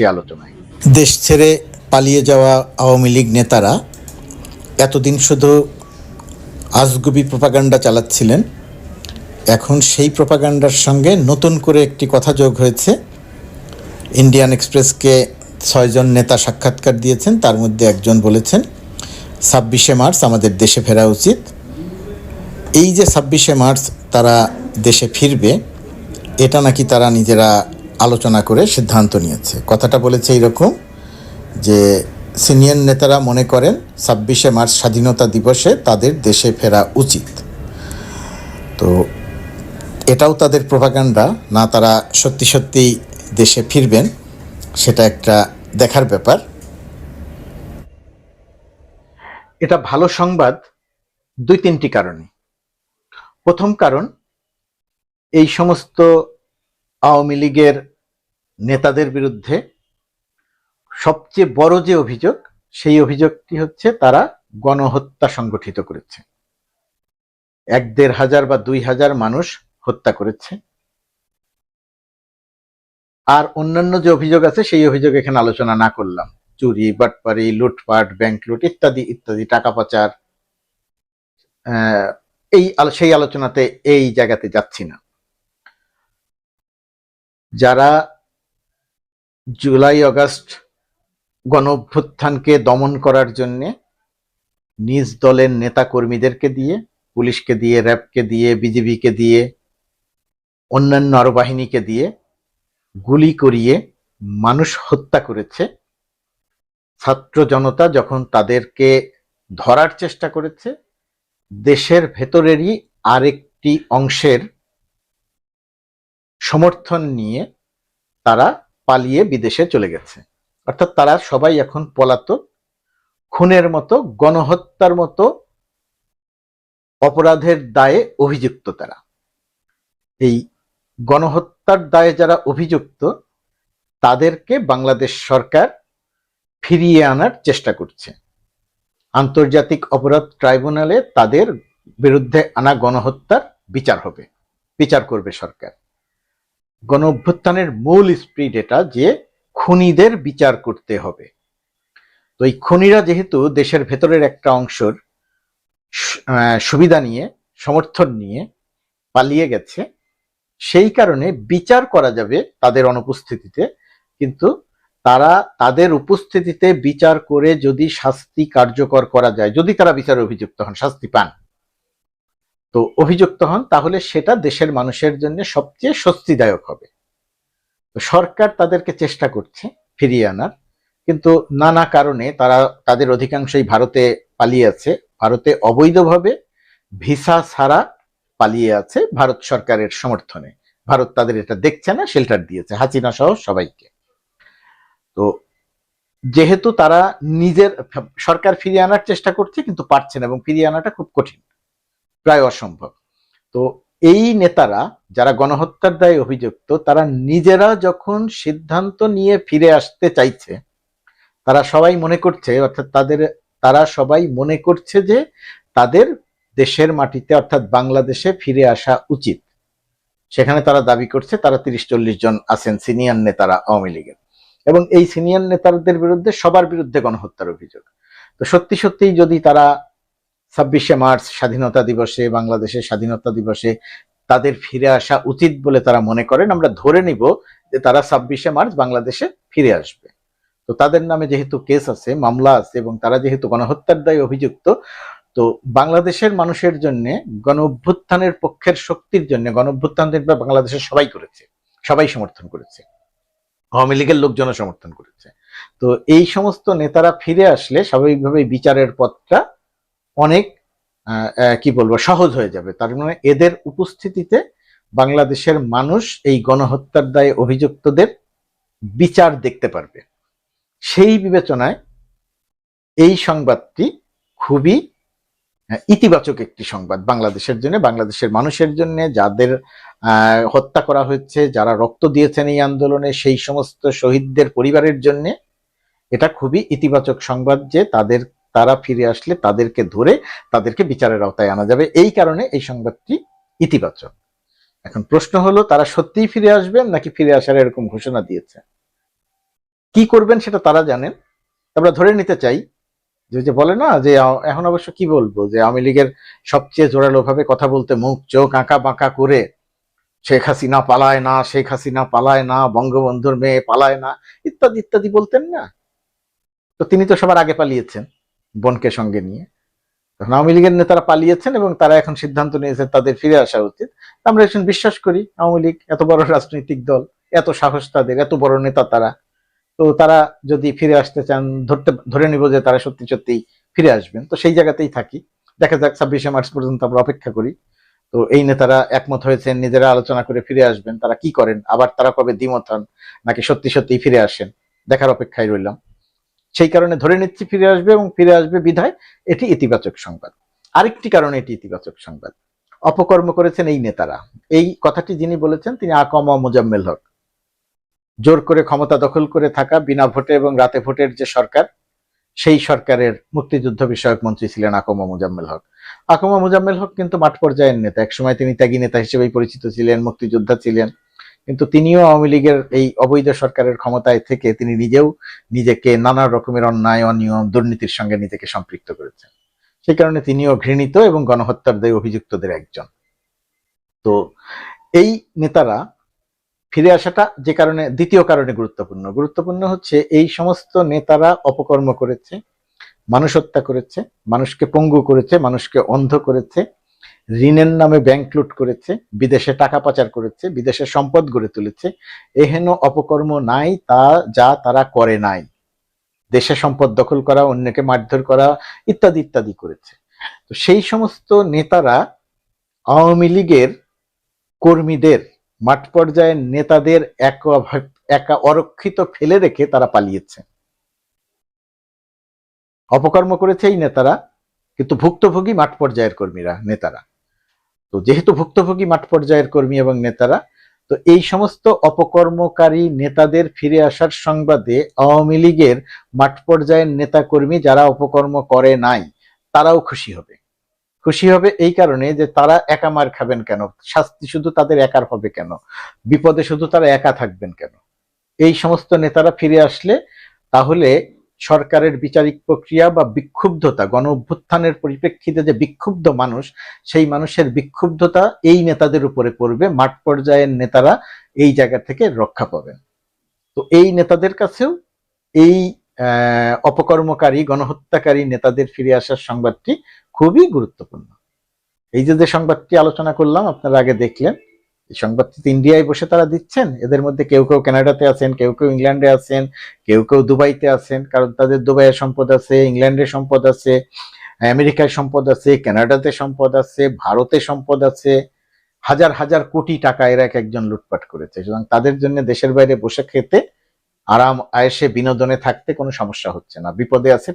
সেই আলোচনায়। দেশ ছেড়ে পালিয়ে যাওয়া আওয়ামী লীগ নেতারা এতদিন শুধু আজগুবি প্রপাগান্ডা চালাচ্ছিলেন, এখন সেই প্রপাগান্ডার সঙ্গে নতুন করে একটি কথা যোগ হয়েছে। ইন্ডিয়ান এক্সপ্রেসকে ছয়জন নেতা সাক্ষাৎকার দিয়েছেন, তার মধ্যে একজন বলেছেন, ছাব্বিশে মার্চ আমাদের দেশে ফেরা উচিত। এই যে ছাব্বিশে মার্চ তারা দেশে ফিরবে, এটা নাকি তারা নিজেরা আলোচনা করে সিদ্ধান্ত নিয়েছে। কথাটা বলেছে এইরকম যে সিনিয়র নেতারা মনে করেন ছাব্বিশে মার্চ স্বাধীনতা দিবসে তাদের দেশে ফেরা উচিত। তো এটাও তাদের প্রভাকাণ্ডা না তারা সত্যি সত্যি দেশে ফিরবেন, সেটা একটা দেখার ব্যাপার। এটা ভালো সংবাদ দুই তিনটি কারণে। প্রথম কারণ, এই সমস্ত আওয়ামী লীগের নেতাদের বিরুদ্ধে সবচেয়ে বড় যে অভিযোগ, সেই অভিযোগটি হচ্ছে তারা গণহত্যা সংগঠিত করেছে। এক দেড় হাজার বা দুই হাজার মানুষ হত্যা করেছে। আর অন্যান্য যে অভিযোগ আছে, সেই অভিযোগ এখানে আলোচনা না করলাম। চুরি, বাটপারি, লুটপাট, ব্যাংক লুট ইত্যাদি ইত্যাদি, টাকা পাচার এই সেই আলোচনাতে এই জায়গাতে যাচ্ছি না। যারা জুলাই অগাস্ট গণ অভ্যুত্থানকে দমন করার জন্য নিজ দলের নেতা কর্মীদেরকে দিয়ে, পুলিশকে দিয়ে, র্যাবকে দিয়ে, বিজিবিকে দিয়ে, অন্যান্য আরও বাহিনীকে দিয়ে গুলি করিয়ে মানুষ হত্যা করেছে। ছাত্র জনতা যখন তাদেরকে ধরার চেষ্টা করেছে, দেশের ভেতরেরই আরেকটি অংশের সমর্থন নিয়ে তারা পালিয়ে বিদেশে চলে গেছে। অর্থাৎ তারা সবাই এখন পলাতক। খুনের মতো, গণহত্যার মতো অপরাধের দায়ে অভিযুক্ত তারা। এই গণহত্যার দায়ে যারা অভিযুক্ত, তাদেরকে বাংলাদেশ সরকার ফিরিয়ে আনার চেষ্টা করছে। আন্তর্জাতিক অপরাধ ট্রাইব্যুনালে তাদের বিরুদ্ধে আনা গণহত্যার বিচার হবে। বিচার করবে সরকার। গণ অভ্যুত্থানের মূল স্পিরিট এটা যে খুনিদের বিচার করতে হবে। তো এই খুনিরা যেহেতু দেশের ভেতরের একটা অংশর সুবিধা নিয়ে, সমর্থন নিয়ে পালিয়ে গেছে, সেই কারণে বিচার করা যাবে তাদের অনুপস্থিতিতে। কিন্তু তারা, তাদের উপস্থিতিতে বিচার করে যদি শাস্তি কার্যকর করা যায়, যদি তারা বিচারে অভিযুক্ত হন, শাস্তি পান। তো অভিযুক্ত হন, তাহলে সেটা দেশের মানুষের জন্য সবচেয়ে স্বস্তিদায়ক হবে। সরকার তাদেরকে চেষ্টা করছে ফিরিয়ে আনার, কিন্তু নানা কারণে তারা, তাদের অধিকাংশই ভারতে পালিয়ে আছে। ভারতে অবৈধভাবে ভিসা ছাড়া পালিয়ে আছে ভারত সরকারের সমর্থনে। ভারত তাদের এটা দেখছে না, শেল্টার দিয়েছে। হাসিনা সহ সবাইকে। তো যেহেতু তারা নিজের, সরকার ফিরিয়ে আনার চেষ্টা করছে, কিন্তু পারছে না এবং ফিরিয়ে আনাটা খুব কঠিন। প্রায় অসম্ভব। তো এই নেতারা যারা গণহত্যার দায়ে অভিযুক্ত, তারা নিজেরা যখন সিদ্ধান্ত নিয়ে ফিরে আসতে চাইছে, তারা সবাই মনে করছে, অর্থাৎ তাদের, তারা সবাই মনে করছে যে তাদের দেশের মাটিতে, অর্থাৎ বাংলাদেশে ফিরে আসা উচিত। সেখানে তারা দাবি করছে, তারা তিরিশ চল্লিশ জন আছেন সিনিয়র নেতারা আওয়ামী লীগের। এবং এই সিনিয়র নেতাদের বিরুদ্ধে সবার বিরুদ্ধে গণহত্যার অভিযোগ। তো সত্যি সত্যি যদি তারা ছাব্বিশে মার্চ স্বাধীনতা দিবসে, বাংলাদেশের স্বাধীনতা দিবসে তাদের ফিরে আসা উচিত বলে তারা মনে করেন। আমরা ধরে নিব যে তারা ছাব্বিশে মার্চ বাংলাদেশে ফিরে আসবে। তো তাদের নামে যেহেতু কেস আছে, মামলা আছে এবং তারা যেহেতু গণহত্যার দায়ে অভিযুক্ত, তো বাংলাদেশের মানুষের জন্য গণ অভ্যুত্থানের পক্ষের শক্তির জন্য গণ অভ্যুত্থান বাংলাদেশের সবাই করেছে, সবাই সমর্থন করেছে। আওয়ামী লীগের লোকজন সমর্থন করেছে। তো এই সমস্ত নেতারা ফিরে আসলে স্বাভাবিকভাবে বিচারের পথটা অনেক কি বলব, সহজ হয়ে যাবে। তার মানে এদের উপস্থিতিতে বাংলাদেশের মানুষ এই গণহত্যার দায়ে অভিযুক্তদের বিচার দেখতে পারবে। সেই বিবেচনায় এই সংবাদটি খুবই ইতিবাচক একটি সংবাদ বাংলাদেশের জন্য, বাংলাদেশের মানুষের জন্য। যাদের হত্যা করা হয়েছে, যারা রক্ত দিয়েছেন এই আন্দোলনে, সেই সমস্ত শহীদদের পরিবারের জন্য। এটা খুবই ইতিবাচক সংবাদ যে তাদের তারা ফিরে আসলে তাদেরকে ধরে তাদেরকে বিচারের আওতায় আনা যাবে। এই কারণে এই সংবাদটি ইতিবাচক। এখন প্রশ্ন হলো, তারা সত্যিই ফিরে আসবেন নাকি ফিরে আসার এরকম ঘোষণা দিয়েছে? কি করবেন সেটা তারা জানেন। আমরা ধরে নিতে চাই, যে বলে না, যে এখন অবশ্য কি বলব, যে আওয়ামী লীগের সবচেয়ে জোরালো ভাবে কথা বলতে মুখ, চোখ আঁকা বাঁকা করে শেখ হাসিনা পালায় না, শেখ হাসিনা পালায় না, বঙ্গবন্ধুর মেয়ে পালায় না, ইত্যাদি ইত্যাদি বলতেন না। তো তিনি তো সবার আগে পালিয়েছেন। বোনকে সঙ্গে নিয়ে। তখন আওয়ামী লীগের নেতারা পালিয়েছেন এবং তারা এখন সিদ্ধান্ত নিয়েছেন তাদের ফিরে আসা উচিত। আমরা এখন বিশ্বাস করি আওয়ামী লীগ এত বড় রাজনৈতিক দল, এত সাহস তাদের, এত বড় নেতা তারা। তো তারা যদি ফিরে আসতে চান, ধরতে, ধরে নিব যে তারা সত্যি সত্যি ফিরে আসবেন। তো সেই জায়গাতেই থাকি। দেখা যাক, ছাব্বিশে মার্চ পর্যন্ত আমরা অপেক্ষা করি। তো এই নেতারা একমত হয়েছেন, নিজেরা আলোচনা করে ফিরে আসবেন। তারা কি করেন? আবার তারা কবে দ্বিমত হন? নাকি সত্যি সত্যি ফিরে আসেন? দেখার অপেক্ষায় রইলাম। সেই কারণে ধরে নিচ্ছি ফিরে আসবে এবং ফিরে আসবে বিধায় এটি ইতিবাচক সংবাদ। আরেকটি কারণে এটি ইতিবাচক সংবাদ। অপকর্ম করেছেন এই নেতারা। এই কথাটি যিনি বলেছেন, তিনি আকম মোজাম্মেল হক। জোর করে ক্ষমতা দখল করে থাকা বিনা ভোটে এবং রাতে ভোটের যে সরকার, সেই সরকারের মুক্তিযুদ্ধ বিষয়ক মন্ত্রী ছিলেন আকমা মুজাম্মেল হক। আকমা মুজাম্মেল হক কিন্তু মাঠ পর্যায়ের নেতা। একসময় তিনি ত্যাগী নেতা হিসেবেই পরিচিত ছিলেন, মুক্তিযোদ্ধা ছিলেন। কিন্তু তিনিও আওয়ামী লীগের এই অবৈধ সরকারের ক্ষমতায় থেকে তিনি নিজেও নিজেকে নানা রকমের অন্যায়, অনিয়ম, দুর্নীতির সঙ্গে নিজেকে সম্পৃক্ত করেছেন। সেই কারণে তিনিও ঘৃণিত এবং গণহত্যার দায়ী অভিযুক্তদের একজন। তো এই নেতারা ফিরে আসাটা যে কারণে, দ্বিতীয় কারণে গুরুত্বপূর্ণ। গুরুত্বপূর্ণ হচ্ছে এই সমস্ত নেতারা অপকর্ম করেছে, মানুষ হত্যা করেছে, মানুষকে পঙ্গু করেছে, মানুষকে অন্ধ করেছে ঋণের নামে ব্যাংক লুট করেছে, বিদেশে টাকা পাচার করেছে, বিদেশে সম্পদ গড়ে তুলেছে, এহেন অপকর্ম নাই তা যা তারা করে নাই। দেশে সম্পদ দখল করা, অন্যকে মারধর করা, ইত্যাদি ইত্যাদি করেছে। তো সেই সমস্ত নেতারা আওয়ামী লীগের কর্মীদের, মাঠ পর্যায়ের নেতাদের একা একা অরক্ষিত ফেলে রেখে তারা পালিয়েছে। অপকর্ম করেছে এই নেতারা, কিন্তু ভুক্তভোগী মাঠ পর্যায়ের কর্মীরা, নেতারা। তো যেহেতু ভুক্তভোগী মাঠ পর্যায়ের কর্মী এবং নেতারা, তো এই সমস্ত অপকর্মকারী নেতাদের ফিরে আসার সংবাদে আওয়ামী লীগের মাঠ পর্যায়ের নেতা কর্মী যারা অপকর্ম করে নাই, তারাও খুশি হবে। খুশি হবে এই কারণে যে তারা একা মার খাবেন কেন? শাস্তি শুধু তাদের একার হবে কেন? বিপদে শুধু তারা একা থাকবেন কেন? এই সমস্ত নেতারা ফিরে আসলে তাহলে সরকারের বিচারিক প্রক্রিয়া বা বিক্ষুব্ধতা, গণ অভ্যুত্থানের পরিপ্রেক্ষিতে যে বিক্ষুব্ধ মানুষ, সেই মানুষের বিক্ষুব্ধতা এই নেতাদের উপরে পড়বে, মাঠ পর্যায়ের নেতারা এই জায়গা থেকে রক্ষা পাবেন। তো এই নেতাদের কাছেও এই অপকর্মকারী, গণহত্যাকারী নেতাদের ফিরে আসার সংবাদটি খুবই গুরুত্বপূর্ণ। এই যে যে সংবাদটি আলোচনা করলাম, আপনারা আগে দেখলেন এই সংবাদটি ইন্ডিয়ায় বসে তারা দিচ্ছেন। এদের মধ্যে কেউ কেউ কানাডাতে আছেন, কেউ কেউ ইংল্যান্ডে আছেন, কেউ কেউ দুবাইতে আছেন, কারণ তাদের দুবাইয়ের সম্পদ আছে, ইংল্যান্ডের সম্পদ আছে আমেরিকায় সম্পদ আছে, কানাডাতে সম্পদ আছে, ভারতে সম্পদ আছে। হাজার হাজার কোটি টাকা এরা এক একজন লুটপাট করেছে। সুতরাং তাদের জন্য দেশের বাইরে বসে খেতে আরাম আয়েসে বিনোদনে থাকতে কোনো সমস্যা হচ্ছে না। বিপদে আছে